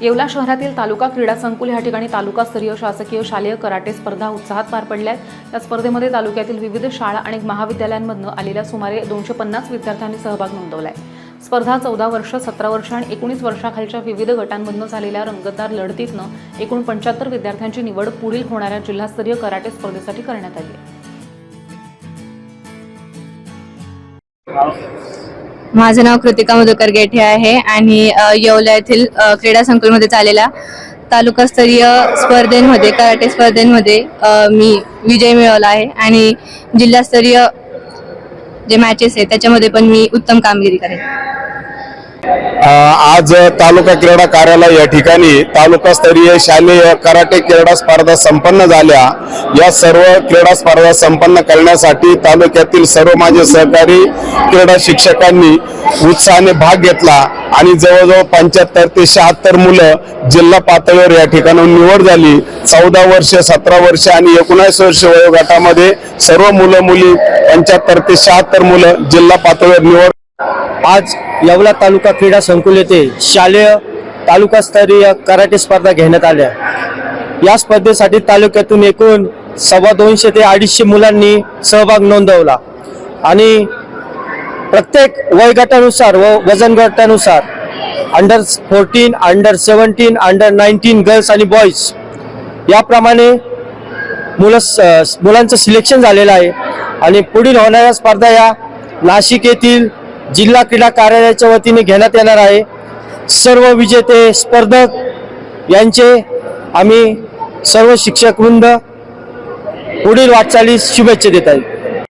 येवला शहरातील तालुका क्रीडा संकुल या ठिकाणी तालुकास्तरीय शासकीय शालेय कराटे स्पर्धा उत्साहात पार पडल्या आहेत. या स्पर्धेमध्ये तालुक्यातील विविध शाळा आणि महाविद्यालयांमधनं आलेल्या सुमारे दोनशे पन्नास विद्यार्थ्यांनी सहभाग नोंदवला आहे स्पर्धा चौदा वर्ष सतरा वर्ष आणि एकोणीस वर्षाखालच्या विविध गटांमधनं झालेल्या रंगतदार लढतीतनं एकूण पंच्याहत्तर विद्यार्थ्यांची निवड पुढील होणाऱ्या जिल्हास्तरीय कराटे स्पर्धेसाठी करण्यात आली आहे. माझं नाव कृतिका मधुकर गेठे आहे आणि येवला येथील क्रीडा संकुलमध्ये चाललेल्या तालुकास्तरीय स्पर्धेमध्ये कराटे स्पर्धेमध्ये मी विजय मिळवला आहे आणि जिल्हास्तरीय जे मॅचेस आहेत त्याच्यामध्ये पण मी उत्तम कामगिरी करेन. आज तालुका क्रीडा कार्यालय या ठिकाणी तालुकास्तरीय शालेय कराटे क्रीडा स्पर्धा संपन्न झाल्या. या सर्व क्रीडा स्पर्धा संपन्न करण्यासाठी तालुक्यातील सर्व माझे सहकारी क्रीडा शिक्षकांनी उत्साहाने भाग घेतला आणि जवळजवळ पंच्याहत्तर ते शहात्तर मुलं जिल्हा पातळीवर या ठिकाणी निवड झाली. चौदा वर्ष सतरा वर्ष आणि एकोणीस वर्ष वयोगटामध्ये सर्व मुलं मुली पंच्याहत्तर ते शहात्तर मुलं जिल्हा पातळीवर निवड आज येवला तालुका क्रीडा संकुल येथे शालेय तालुकास्तरीय कराटे स्पर्धा घेण्यात आल्या. या स्पर्धेसाठी तालुक्यातून एकूण सव्वा दोनशे ते अडीचशे मुलांनी सहभाग नोंदवला. आणि प्रत्येक वयगटानुसार व वजन गटानुसार under fourteen under seventeen under nineteen girls आणि बॉईज याप्रमाणे मुलं स- मुलांचं सिलेक्शन झालेलं आहे. आणि पुढील होणाऱ्या स्पर्धा या नाशिक येथील जिल्हा क्रीडा कार्यालयाच्या वतीने घेण्यात येणार आहे. सर्व विजेते स्पर्धक यांचे आम्ही सर्व शिक्षक वृंद पुढील वाटचालीस शुभेच्छा देत आहे